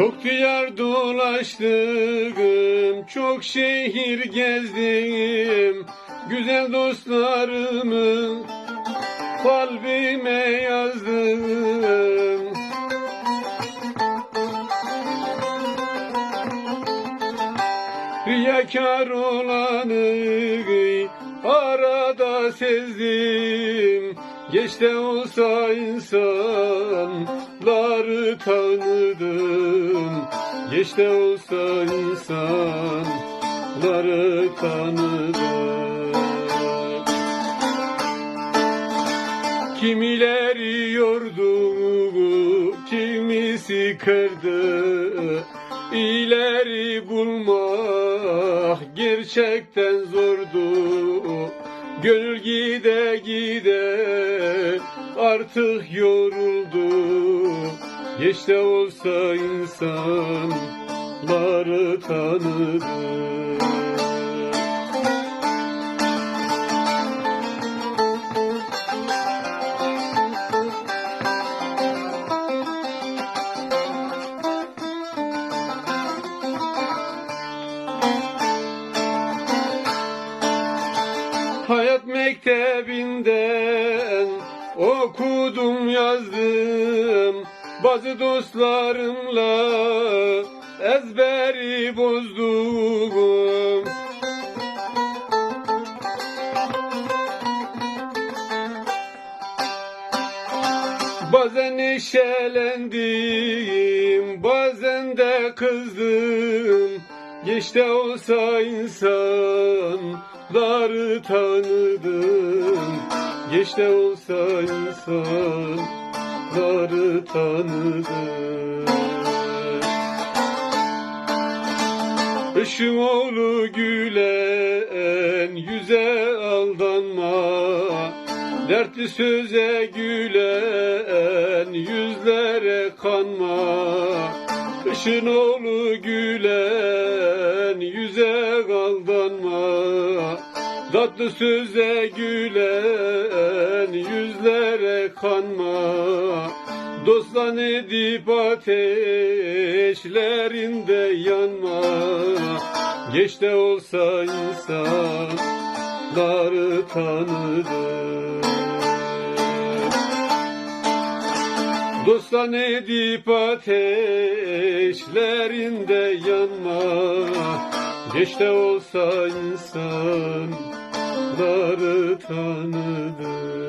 Çok diyar dolaştım, çok şehir gezdim. Güzel dostlarımı kalbime yazdım. Riyakar olanı arada sezdim. Geç de olsa insanları tanıdım. Geç de olsa insanları tanıdım. Kimileri yordu, kimisi kırdı. İleri bulmak gerçekten zordu. Gönül gide gide artık yoruldu. Geç de olsa insanları tanıdım. Hayat mektebinden okudum yazdım Bazı dostlarımla ezberi bozdum Bazen neşelendim, bazen de kızdım. Geç de olsa insanları tanıdım. Geç de olsa insanları tanıdım. Işın oğlu gülen yüze aldanma. Dertli söze gülen yüzlere kanma. Işın oğlu gülen yüze aldanma Tatlı söze gülen yüzlere kanma. Dostlan edip ateşlerinde yanma. Geç de olsa insanları tanıdım Dostlan edip ateşlerinde yanma Geç de olsa insanları tanıdım